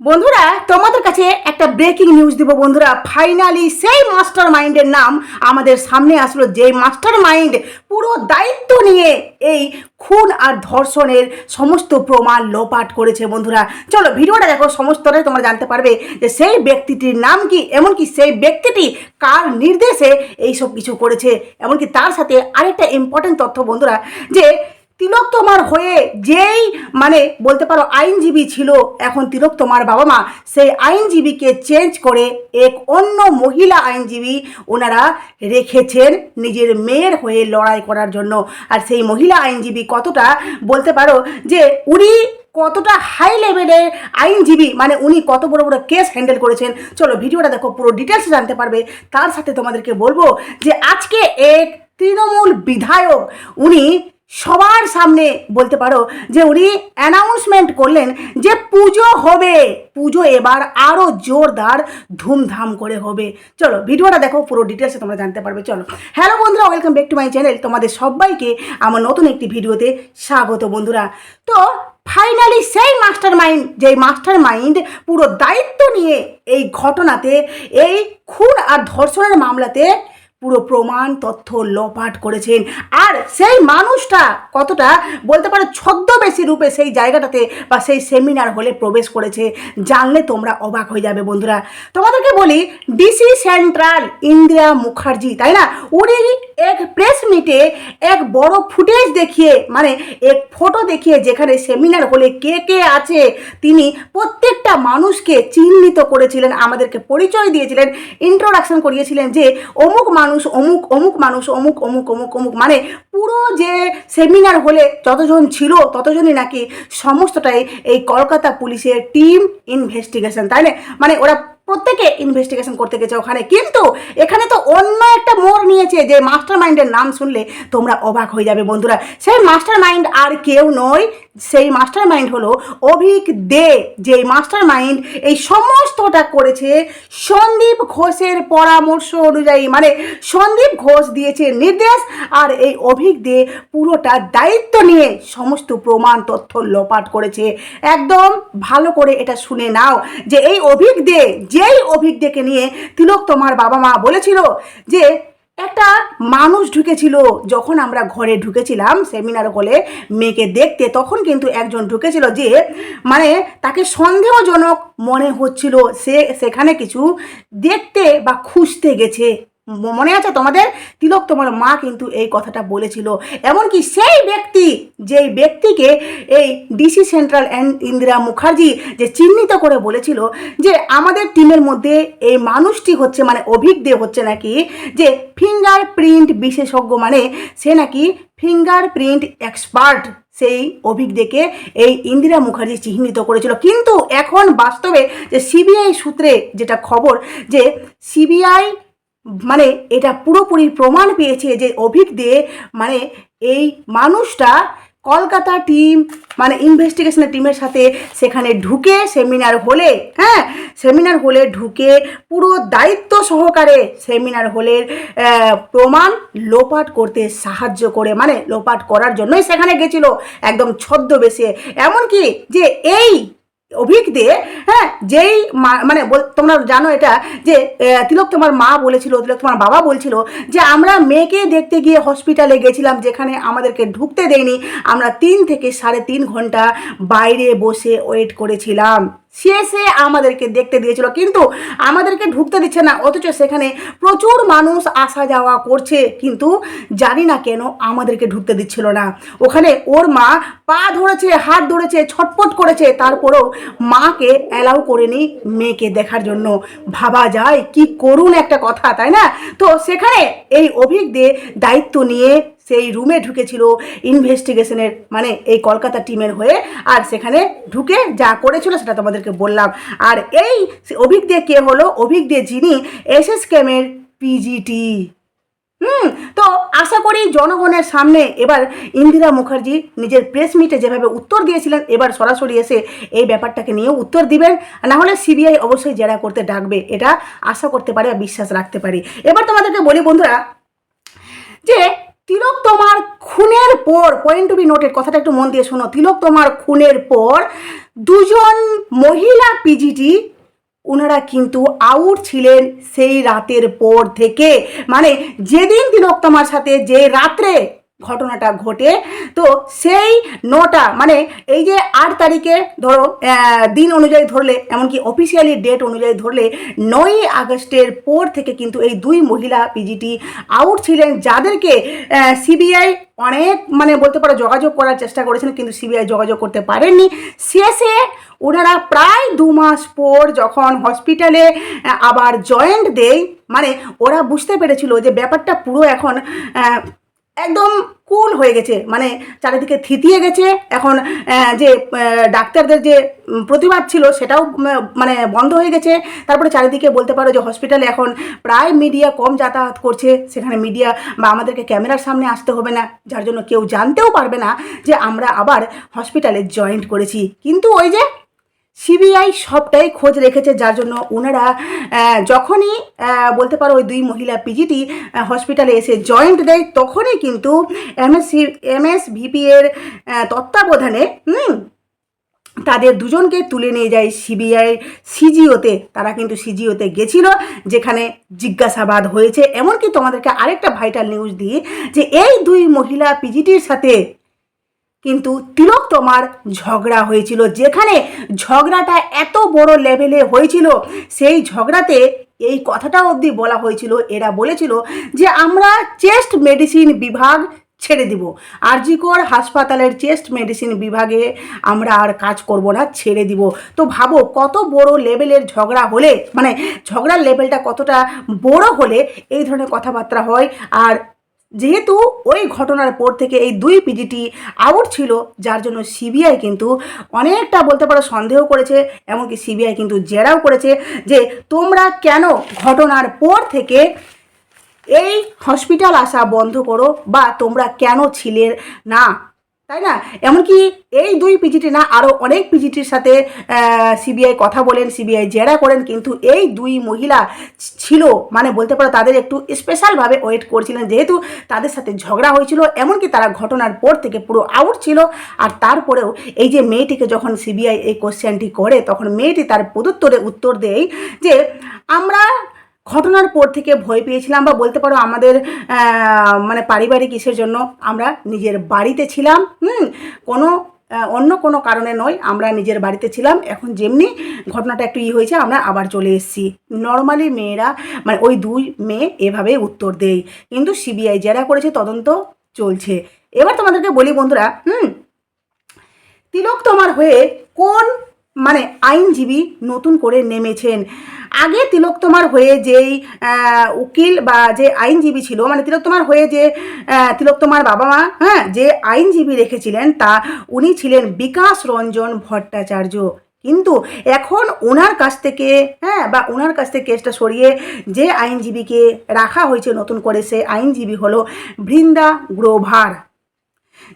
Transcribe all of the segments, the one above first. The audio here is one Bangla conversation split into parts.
বন্ধুরা, তোমাদের কাছে একটা ব্রেকিং নিউজ দিব বন্ধুরা। ফাইনালি সেই মাস্টার মাইন্ডের নাম আমাদের সামনে আসলো। যে মাস্টার মাইন্ড পুরো দায়িত্ব নিয়ে এই খুন আর ধর্ষণের সমস্ত প্রমাণ লোপাট করেছে বন্ধুরা। চলো, ভিডিওটা দেখো, সমস্তটাই তোমরা জানতে পারবে যে সেই ব্যক্তিটির নাম কি, এমনকি সেই ব্যক্তিটি কার নির্দেশে এই সব কিছু করেছে। এমনকি তার সাথে আরেকটা ইম্পর্টেন্ট তথ্য বন্ধুরা, যে তিলক তোমার হয়ে যেই মানে বলতে পারো আইনজীবী ছিল, এখন তিলক তোমার বাবা মা, সেই আইনজীবীকে চেঞ্জ করে এক অন্য মহিলা আইনজীবী ওনারা রেখেছেন নিজের মেয়ের হয়ে লড়াই করার জন্য। আর সেই মহিলা আইনজীবী কতটা, বলতে পারো যে উনি কতটা হাই লেভেলের আইনজীবী মানে উনি কত বড় বড় কেস হ্যান্ডেল করেছেন। চলো ভিডিওটা দেখো, পুরো ডিটেলস জানতে পারবে। তার সাথে তোমাদেরকে বলব যে আজকে এক তৃণমূল বিধায়ক, উনি সবার সামনে বলতে পারো যে উনি অ্যানাউন্সমেন্ট করলেন যে পুজো হবে। পুজো এবার আরও জোরদার, ধুমধাম করে হবে। চলো, ভিডিওটা দেখো, পুরো ডিটেলসে তোমরা জানতে পারবে। চলো। হ্যালো বন্ধুরা welcome back to my channel তোমাদের সবাইকে আমার নতুন একটি ভিডিওতে স্বাগত বন্ধুরা। তো ফাইনালি সেই মাস্টার মাইন্ড যেই মাস্টার মাইন্ড পুরো দায়িত্ব নিয়ে এই ঘটনাতে, এই খুন আর ধর্ষণের মামলাতে পুরো প্রমাণ, তথ্য লোপাট করেছেন। আর সেই মানুষটা কতটা বলতে পারো ছদ্মবেশী রূপে সেই জায়গাটাতে বা সেই সেমিনার হলে প্রবেশ করেছে, জানলে তোমরা অবাক হয়ে যাবে বন্ধুরা। তোমাদেরকে বলি ডিসি সেন্ট্রাল ইন্দিরা মুখার্জি তাই না? উনি এক প্রেস মিটে এক বড় ফুটেজ দেখিয়ে মানে এক ফটো দেখিয়ে যেখানে সেমিনার হলে কে কে আছে, তিনি প্রত্যেকটা মানুষকে চিহ্নিত করেছিলেন, আমাদেরকে পরিচয় দিয়েছিলেন ইন্ট্রোডাকশন করিয়েছিলেন যে অমুক মানুষ অমুক অমুক মানুষ, অমুক অমুক অমুক অমুক। মানে পুরো যে সেমিনার হলে যতজন ছিল, ততজনই নাকি সমস্তটাই এই কলকাতা পুলিশের টিম ইনভেস্টিগেশন তাই না? মানে ওরা প্রত্যেকে ইনভেস্টিগেশন করতে গেছে ওখানে। কিন্তু এখানে তো অন্য একটা মোড় নিয়েছে যে মাস্টার মাইন্ডের নাম শুনলে তোমরা অবাক হয়ে যাবে বন্ধুরা। সেই মাস্টার মাইন্ড আর কেউ নয়, সেই মাস্টার মাইন্ড হলো অভিক দে যে মাস্টার মাইন্ড এই সমস্তটা করেছে সন্দীপ ঘোষের পরামর্শ অনুযায়ী। মানে সন্দীপ ঘোষ দিয়েছে নির্দেশ আর এই অভিক দে পুরোটা দায়িত্ব নিয়ে সমস্ত প্রমাণ তথ্য লোপাট করেছে। একদম ভালো করে এটা শুনে নাও যে এই অভিক দে যেই অভিজ্ঞকে নিয়ে তিলক তোমার বাবা মা বলেছিল যে, একটা মানুষ ঢুকেছিল, যখন আমরা ঘরে ঢুকেছিলাম সেমিনার হলে মেয়েকে দেখতে, তখন কিন্তু একজন ঢুকেছিল যে মানে তাকে সন্দেহজনক মনে হচ্ছিল, সে সেখানে কিছু দেখতে বা খুঁজতে গেছে। মনে আছে তোমাদের? তিলক তোমার মা কিন্তু এই কথাটা বলেছিল। এমনকি সেই ব্যক্তি, যেই ব্যক্তিকে এই DC central and Indira Mukherjee যে চিহ্নিত করে বলেছিল যে আমাদের টিমের মধ্যে এই মানুষটি হচ্ছে মানে অভিজ্ঞ হচ্ছে নাকি, যে ফিঙ্গার প্রিন্ট বিশেষজ্ঞ মানে সে নাকি ফিঙ্গার প্রিন্ট এক্সপার্ট সেই অভিজ্ঞকে এই ইন্দিরা মুখার্জি চিহ্নিত করেছিল। কিন্তু এখন বাস্তবে যে সিবিআই সূত্রে যেটা খবর, যে সিবিআই মানে এটা পুরোপুরি প্রমাণ পেয়েছে যে অভিক দে মানে এই মানুষটা কলকাতা টিম মানে ইনভেস্টিগেশনের টিমের সাথে সেখানে ঢুকে সেমিনার হলে হ্যাঁ? সেমিনার হলে ঢুকে পুরো দায়িত্ব সহকারে সেমিনার হলের প্রমাণ লোপাট করতে সাহায্য করে মানে লোপাট করার জন্যই সেখানে গেছিল একদম ছদ্মবেশে। এমনকি যে এই অভিক দিয়ে হ্যাঁ যেই মা- মানে তোমরা জানো এটা যে তিলক তোমার মা বলেছিল, তিলক তোমার বাবা বলছিল যে আমরা মেয়েকে দেখতে গিয়ে হসপিটালে গেছিলাম যেখানে আমাদেরকে ঢুকতে দেয়নি। আমরা তিন থেকে সাড়ে তিন ঘণ্টা বাইরে বসে ওয়েট করেছিলাম। শেষে আমাদেরকে দেখতে দিয়েছিল, কিন্তু আমাদেরকে ঢুকতে দিচ্ছে না, অথচ সেখানে প্রচুর মানুষ আসা যাওয়া করছে, কিন্তু জানি না কেন আমাদেরকে ঢুকতে দিচ্ছিল না। ওখানে ওর মা পা ধরেছে, হাত ধরেছে ছটপট করেছে, তারপরেও মাকে অ্যালাউ করেনি মেয়েকে দেখার জন্য। ভাবা যায় কি করুন একটা কথা, তাই না? তো সেখানে এই অভিজ্ঞদের দায়িত্ব নিয়ে সেই রুমে ঢুকেছিল ইনভেস্টিগেশনের মানে এই কলকাতা টিমের হয়ে। আর সেখানে ঢুকে যা করেছিল সেটা তোমাদেরকে বললাম। আর এই অভিক দিয়ে কে হলো? অভিক দিয়ে যিনি এস এস কেমের পিজিটি হুম, তো আশা করি জনগণের সামনে এবার ইন্দিরা মুখার্জি নিজের প্রেস মিটে যেভাবে উত্তর দিয়েছিলেন, এবার সরাসরি এসে এই ব্যাপারটাকে নিয়েও উত্তর দিবেন। না হলে সিবিআই অবশ্যই জেরা করতে ডাকবে, এটা আশা করতে পারি বা বিশ্বাস রাখতে পারি। এবার তোমাদেরকে বলি বন্ধুরা যে তিলক তোমার খুনের পর পয়েন্ট টু বি নোটেড কথাটা একটু মন দিয়ে শোনো। তিলক তোমার খুনের পর দুজন মহিলা পিজিটি ওনারা কিন্তু আউট ছিলেন সেই রাতের পর থেকে। মানে যেদিন তিলক তোমার সাথে, যে রাত্রে ঘটনাটা ঘটে। তো সেই নটা মানে এই যে আট তারিখে ধরো দিন অনুযায়ী ধরলে, এমনকি অফিসিয়ালি ডেট অনুযায়ী ধরলে, নয়ই আগস্টের পর থেকে কিন্তু এই দুই মহিলা পিজিটি আউট ছিলেন, যাদেরকে সিবিআই অনেক মানে বলতে পারো যোগাযোগ করার চেষ্টা করেছেন কিন্তু সিবিআই যোগাযোগ করতে পারেননি। শেষে ওনারা প্রায় দু মাস পর যখন হসপিটালে আবার জয়েন্ট দেয় মানে ওরা বুঝতে পেরেছিল যে ব্যাপারটা পুরো এখন একদম কুল হয়ে গেছে। মানে চারিদিকে থিতিয়ে গেছে। এখন যে ডাক্তারদের যে প্রতিবাদ ছিল সেটাও মানে বন্ধ হয়ে গেছে। তারপরে চারিদিকে বলতে পারো যে হসপিটালে এখন প্রায় মিডিয়া কম যাতায়াত করছে। সেখানে মিডিয়া বা আমাদেরকে ক্যামেরার সামনে আসতে হবে না। যার জন্য কেউ জানতেও পারবে না যে, আমরা আবার হসপিটালে জয়েন্ট করেছি। কিন্তু ওই যে সিবিআই সবটাই খোঁজ রেখেছে, যার জন্য ওনারা যখনই বলতে পারো ওই দুই মহিলা পিজিটি হসপিটালে এসে জয়েন্ট দেয়, তখনই কিন্তু এমএসসি এমএস ভিপি এর তত্ত্বাবধানে, হুম, তাদের দুজনকে তুলে নিয়ে যায় সিবিআই সিজিওতে। তারা কিন্তু সিজিওতে গেছিল, যেখানে জিজ্ঞাসাবাদ হয়েছে। এমনকি তোমাদেরকে আরেকটা ভাইটাল নিউজ দিই, যে এই দুই মহিলা পিজিটির সাথে কিন্তু তিলক তোমার ঝগড়া হয়েছিল। যেখানে ঝগড়াটা এত বড় লেভেলে হয়েছিল, সেই ঝগড়াতে এই কথাটা অবধি বলা হয়েছিল। এরা বলেছিল যে আমরা চেস্ট মেডিসিন বিভাগ ছেড়ে দিব। আরজিকর হাসপাতালের চেস্ট মেডিসিন বিভাগে আমরা আর কাজ করব না, ছেড়ে দিব। তো ভাবো, কত বড় লেভেলের ঝগড়া হলে মানে ঝগড়ার লেভেলটা কতটা বড় হলে এই ধরনের কথাবার্তা হয়। আর যেহেতু ওই ঘটনার পর থেকে এই দুই পিজিটি আউট ছিল, যার জন্য সিবিআই কিন্তু অনেকটা বলতে পারো সন্দেহ করেছে, এমনকি সিবিআই কিন্তু জেরাও করেছে যে তোমরা কেন ঘটনার পর থেকে এই হসপিটাল আসা বন্ধ করো বা তোমরা কেন ছিলে না? তাই না? এমনকি এই দুই পিজিটি না আরও অনেক পিজিটির সাথে সিবিআই কথা বলেন সিবিআই জেরা করেন, কিন্তু এই দুই মহিলা ছিল মানে বলতে পারো তাদের একটু স্পেশালভাবে ওয়েট করছিলেন, যেহেতু তাদের সাথে ঝগড়া হয়েছিল, এমনকি তারা ঘটনার পর থেকে পুরো আউট ছিল, আর তারপরেও এই যে মেয়েটিকে যখন সিবিআই এই কোশ্চেনটি করে, তখন মেয়েটি তার পদুত্তরে উত্তর দেয় যে, আমরা ঘটনার পর থেকে ভয় পেয়েছিলাম বা বলতে পারো আমাদের মানে পারিবারিক ইসের জন্য আমরা নিজের বাড়িতে ছিলাম, হুম? কোনো অন্য কোনো কারণে নয়, আমরা নিজের বাড়িতে ছিলাম। এখন যেমনি ঘটনাটা একটু ই হয়েছে, আমরা আবার চলে এসেছি। নর্মালি মেয়েরা মানে ওই দুই মেয়ে এভাবে উত্তর দেয়। কিন্তু সিবিআই যারা করেছে, তদন্ত চলছে। এবার তোমাদেরকে বলি বন্ধুরা, হুম? তিলক তোমার হয়ে কোন মানে আইনজীবী নতুন করে নেমেছেন। আগে তিলক তোমার হয়ে যেই উকিল বা যে আইনজীবী ছিল মানে তিলক তোমার হয়ে যে আহ, তিলক তোমার বাবা মা হ্যাঁ যে আইনজীবী রেখেছিলেন তা উনি ছিলেন বিকাশ রঞ্জন ভট্টাচার্য। কিন্তু এখন ওনার কাছ থেকে হ্যাঁ বা ওনার কাছ থেকে কেসটা সরিয়ে যে আইনজীবীকে রাখা হয়েছে নতুন করে সে আইনজীবী হলো বৃন্দা গ্রোভার।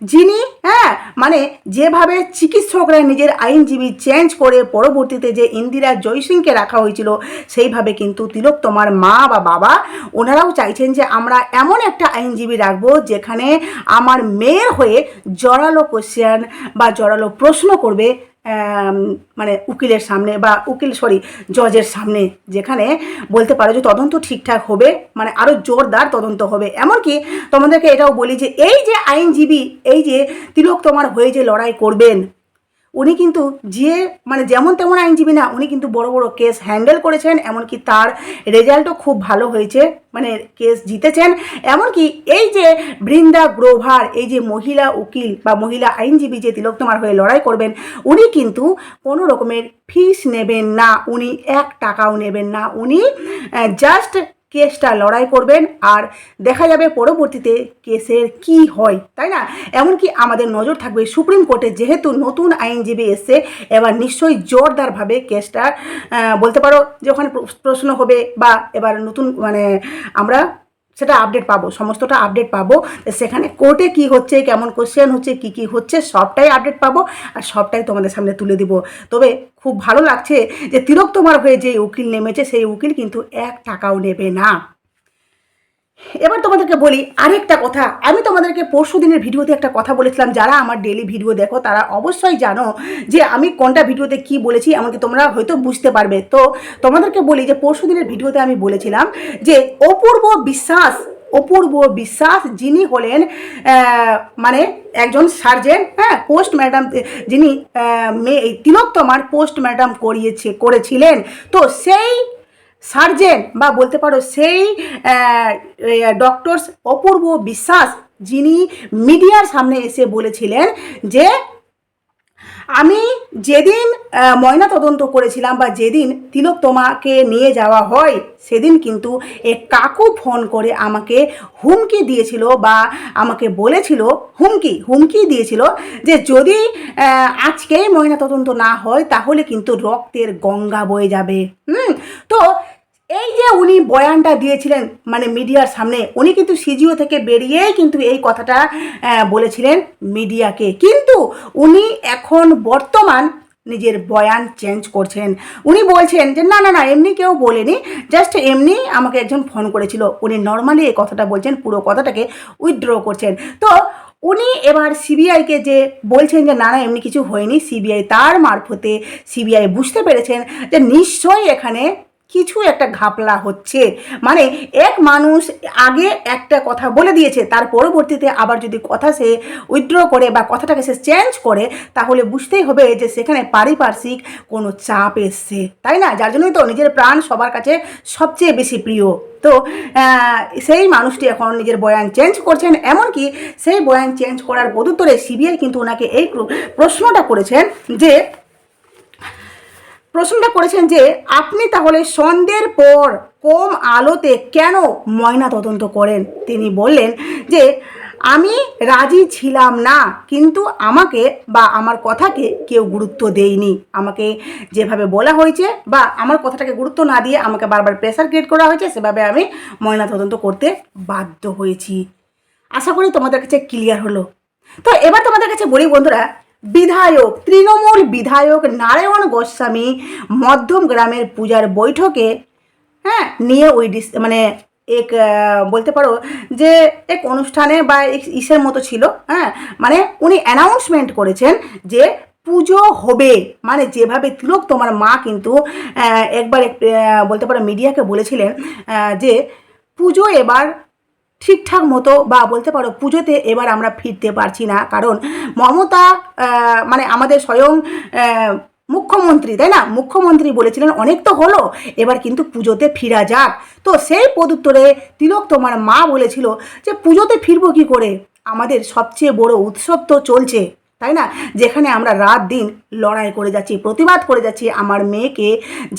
যিনি হ্যাঁ মানে যেভাবে চিকিৎসকরা নিজের আইনজীবী চেঞ্জ করে পরবর্তীতে যে ইন্দিরা জয়সিংকে রাখা হয়েছিল, সেইভাবে কিন্তু তিলক তোমার মা বা বাবা, ওনারাও চাইছেন যে আমরা এমন একটা আইনজীবী রাখব যেখানে আমার মেয়ের হয়ে জড়ালো কোশ্চেন বা জড়ালো প্রশ্ন করবে মানে উকিলের সামনে বা উকিল সরি জজের সামনে যেখানে বলতে পারো যে তদন্ত ঠিকঠাক হবে মানে আরও জোরদার তদন্ত হবে। এমনকি তোমাদেরকে এটাও বলি যে এই যে আইনজীবী, এই যে তিলক তোমার হয়ে যে লড়াই করবেন উনি কিন্তু যে মানে যেমন তেমন আইনজীবী না, উনি কিন্তু বড় বড় কেস হ্যান্ডেল করেছেন, এমনকি তার রেজাল্টও খুব ভালো হয়েছে মানে কেস জিতেছেন। এমনকি এই যে বৃন্দা গ্রোভার, এই যে মহিলা উকিল বা মহিলা আইনজীবী যে তিলক তোমার হয়ে লড়াই করবেন, উনি কিন্তু কোনো রকমের ফিস নেবেন না, উনি এক টাকাও নেবেন না। উনি জাস্ট কেসটা লড়াই করবেন আর দেখা যাবে পরবর্তীতে কেসের কি হয়, তাই না? এমনকি আমাদের নজর থাকবে সুপ্রিম কোর্টে যেহেতু নতুন আইনজীবী এসছে, এবার নিশ্চয়ই জোরদারভাবে কেসটা বলতে পারো যে ওখানে প্রশ্ন হবে বা এবার নতুন মানে আমরা সেটা আপডেট পাবো, সমস্তটা আপডেট পাবো। সেখানে কোর্টে কি হচ্ছে, কেমন কোশ্চেন হচ্ছে, কি কি হচ্ছে, সবটাই আপডেট পাবো আর সবটাই তোমাদের সামনে তুলে দিব। তবে খুব ভালো লাগছে যে তিরক তোমার হয়ে যে উকিল নেমেছে, সেই উকিল কিন্তু এক টাকাও নেবে না। এবার তোমাদেরকে বলি আরেকটা কথা। আমি তোমাদেরকে পরশু দিনের ভিডিওতে একটা কথা বলেছিলাম, যারা আমার ডেলি ভিডিও দেখো, তারা অবশ্যই জানো যে আমি কোনটা ভিডিওতে কি বলেছি, এমনকি তোমরা হয়তো বুঝতে পারবে। তো তোমাদেরকে বলি যে পরশু দিনের ভিডিওতে আমি বলেছিলাম যে অপূর্ব বিশ্বাস অপূর্ব বিশ্বাস যিনি হলেন মানে একজন সার্জেন্ট হ্যাঁ পোস্ট ম্যাডাম যিনি মেয়ে, তিলোত্তমার পোস্ট ম্যাডাম করিয়েছে, করেছিলেন। তো সেই সার্জেন্ট বা বলতে পারো সেই ডক্টরস অপূর্ব বিশ্বাস যিনি মিডিয়ার সামনে এসে বলেছিলেন যে আমি যেদিন ময়না তদন্ত করেছিলাম বা যেদিন তিলক তোমাকে নিয়ে যাওয়া হয় সেদিন কিন্তু এ কাকু ফোন করে আমাকে হুমকি দিয়েছিল বা আমাকে বলেছিল হুমকি হুমকি দিয়েছিল যে যদি আহ, ময়না তদন্ত না হয় তাহলে কিন্তু রক্তের গঙ্গা বয়ে যাবে। হুম তো বয়ানটা দিয়েছিলেন মানে মিডিয়ার সামনে। উনি কিন্তু সিজিও থেকে বেরিয়েই কিন্তু এই কথাটা বলেছিলেন মিডিয়াকে। কিন্তু উনি এখন বর্তমান নিজের বয়ান চেঞ্জ করছেন। উনি বলছেন যে, না না না, এমনি কেউ বলেনি। জাস্ট এমনি আমাকে একজন ফোন করেছিল। উনি নর্মালি এই কথাটা বলছেন, পুরো কথাটাকে উইথড্র করছেন। তো উনি এবার সিবিআইকে যে বলছেন যে, না না, এমনি কিছু হয়নি, সিবিআই তার মারফতে সিবিআই বুঝতে পেরেছেন যে, নিশ্চয়ই এখানে কিছু একটা ঘাপলা হচ্ছে। মানে এক মানুষ আগে একটা কথা বলে দিয়েছে, তার পরবর্তীতে আবার যদি কথা সে উইথড্র করে বা কথাটাকে সে চেঞ্জ করে, তাহলে বুঝতেই হবে যে সেখানে পারিপার্শ্বিক কোনো চাপ এসছে। তাই না? যার জন্যই তো নিজের প্রাণ সবার কাছে সবচেয়ে বেশি প্রিয়। তো সেই মানুষটি এখন নিজের বয়ান চেঞ্জ করছেন, এমনকি সেই বয়ান চেঞ্জ করার বদুত্তরে সিবিআই কিন্তু ওনাকে এই প্রশ্নটা করেছেন যে প্রশ্নটা করেছেন যে, আপনি তাহলে সন্ধ্যের পর কম আলোতে কেন ময়না তদন্ত করেন? তিনি বললেন যে, আমি রাজি ছিলাম না, কিন্তু আমাকে বা আমার কথাকে কেউ গুরুত্ব দেয়নি। আমাকে যেভাবে বলা হয়েছে বা আমার কথাটাকে গুরুত্ব না দিয়ে আমাকে বারবার প্রেশার ক্রিয়েট করা হয়েছে, সেভাবে আমি ময়না তদন্ত করতে বাধ্য হয়েছি। আশা করি তোমাদের কাছে ক্লিয়ার হলো। তো এবার তোমাদের কাছে বলি বন্ধুরা বিধায়ক, তৃণমূল বিধায়ক নারায়ণ গোস্বামী মধ্যম গ্রামের পূজার বৈঠকে হ্যাঁ নিয়ে ওই ডিস মানে এক বলতে পারো যে এক অনুষ্ঠানে বা এক ইসের মতো ছিল হ্যাঁ মানে উনি অ্যানাউন্সমেন্ট করেছেন যে পুজো হবে। মানে যেভাবে তিলক তোমার মা কিন্তু একবার এক- বলতে পারো মিডিয়াকে বলেছিলেন যে পুজো এবার ঠিকঠাক মতো বা বলতে পারো পুজোতে এবার আমরা ফিরতে পারছি না। কারণ মমতা মানে আমাদের স্বয়ং মুখ্যমন্ত্রী, তাই না? মুখ্যমন্ত্রী বলেছিলেন, অনেক তো হলো, এবার কিন্তু পুজোতে ফিরা যাক। তো সেই পদুত্তরে তিলক তোমার মা বলেছিল যে, পুজোতে ফিরবো কি করে? আমাদের সবচেয়ে বড় উৎসব তো চলছে। তাই না? যেখানে আমরা রাত দিন লড়াই করে যাচ্ছি, প্রতিবাদ করে যাচ্ছি আমার মেয়েকে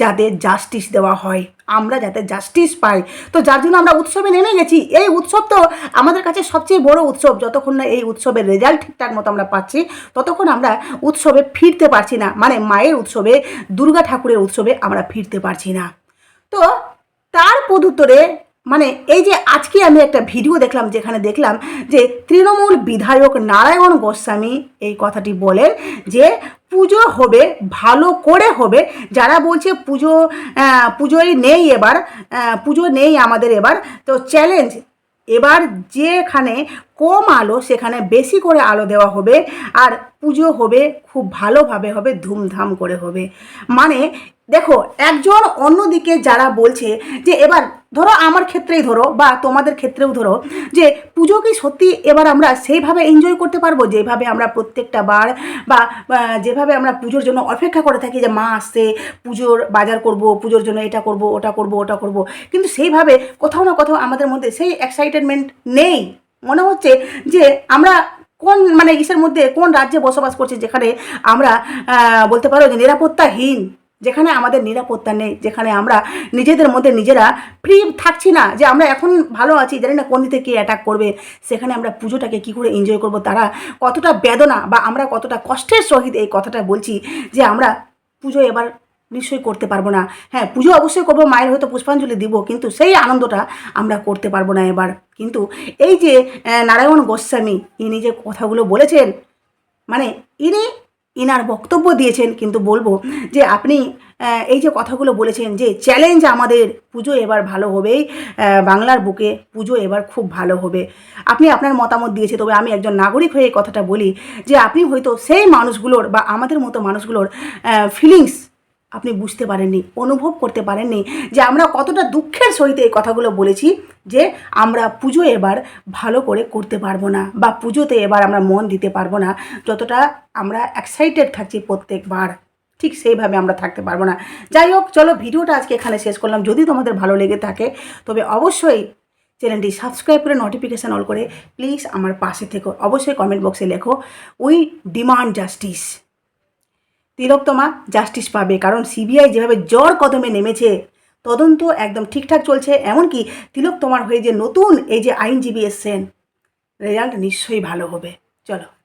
যাতে জাস্টিস দেওয়া হয়। আমরা যাতে জাস্টিস পাই। তো যার জন্য আমরা উৎসবে নেমে গেছি। এই উৎসব তো আমাদের কাছে সবচেয়ে বড় উৎসব। যতক্ষণ না এই উৎসবের রেজাল্ট ঠিকঠাক মতো আমরা পাচ্ছি, ততক্ষণ আমরা উৎসবে ফিরতে পারছি না। মানে মায়ের উৎসবে, দুর্গা ঠাকুরের উৎসবে আমরা ফিরতে পারছি না। তো তার পদুত্তরে মানে এই যে আজকে আমি একটা ভিডিও দেখলাম যেখানে দেখলাম যে তৃণমূল বিধায়ক নারায়ণ গোস্বামী এই কথাটি বলেন যে পুজো হবে, ভালো করে হবে। যারা বলছে পুজো পুজোই নেই এবার পুজো নেই আমাদের এবার, তো চ্যালেঞ্জ এবার যেখানে কম আলো, সেখানে বেশি করে আলো দেওয়া হবে আর পুজো হবে খুব ভালোভাবে হবে, ধুমধাম করে হবে। মানে দেখো, একজন অন্যদিকে যারা বলছে যে, এবার ধরো আমার ক্ষেত্রেই ধরো বা তোমাদের ক্ষেত্রেও ধরো যে, পুজো কি সত্যি এবার আমরা সেইভাবে এনজয় করতে পারব? যেভাবে আমরা প্রত্যেকটা বার বা যেভাবে আমরা পুজোর জন্য অপেক্ষা করে থাকি যে, মা আসছে, পুজোর বাজার করব, পুজোর জন্য এটা করব, ওটা করব ওটা করব। কিন্তু সেইভাবে কোথাও না কোথাও আমাদের মধ্যে সেই এক্সাইটেডমেন্ট নেই। মনে হচ্ছে যে আমরা কোন মানে ইসের মধ্যে কোন রাজ্যে বসবাস করছি যেখানে আমরা বলতে পারো যে নিরাপত্তাহীন, যেখানে আমাদের নিরাপত্তা নেই, যেখানে আমরা নিজেদের মধ্যে নিজেরা ফ্রি থাকছি না, যে আমরা এখন ভালো আছি, জানি না কোন দিকে কে অ্যাটাক করবে, সেখানে আমরা পুজোটাকে কী করে এনজয় করব, তারা কতটা বেদনা বা আমরা কতটা কষ্টের সহিত এই কথাটা বলছি যে আমরা পুজো এবার নিশ্চয়ই করতে পারব না। হ্যাঁ পুজো অবশ্যই করব, মায়ের হয়তো পুষ্পাঞ্জলি দিব, কিন্তু সেই আনন্দটা আমরা করতে পারব না এবার। কিন্তু এই যে নারায়ণ গোস্বামী, ইনি যে কথাগুলো বলেছেন মানে ইনি ইনার বক্তব্য দিয়েছেন, কিন্তু বলব যে আপনি এই যে কথাগুলো বলেছেন যে চ্যালেঞ্জ আমাদের, পুজো এবার ভালো হবেই বাংলার বুকে পুজো এবার খুব ভালো হবে। আপনি আপনার মতামত দিয়েছে তবে আমি একজন নাগরিক হয়ে এই কথাটা বলি যে আপনি হয়তো সেই মানুষগুলোর বা আমাদের মতো মানুষগুলোর ফিলিংস আপনি বুঝতে পারেননি, অনুভব করতে পারেননি যে আমরা কতটা দুঃখের সহিত এই কথাগুলো বলেছি যে আমরা পুজো এবার ভালো করে করতে পারব না বা পুজোতে এবার আমরা মন দিতে পারব না। যতটা আমরা এক্সাইটেড থাকছি প্রত্যেকবার, ঠিক সেইভাবে আমরা থাকতে পারব না। যাই হোক, চলো ভিডিওটা আজকে এখানে শেষ করলাম। যদি তোমাদের ভালো লেগে থাকে, তবে অবশ্যই চ্যানেলটি সাবস্ক্রাইব করে নোটিফিকেশান অল করে প্লিজ আমার পাশে থেকো। অবশ্যই কমেন্ট বক্সে লেখো we demand justice Tilottama justice পাবে। কারণ সিবিআই যেভাবে জ্বর কদমে নেমেছে, তদন্ত একদম ঠিকঠাক চলছে। এমনকি তিলোত্তমার হয়ে যে নতুন এই যে আইনজীবী এসছেন রেজাল্ট নিশ্চয়ই ভালো হবে। চলো।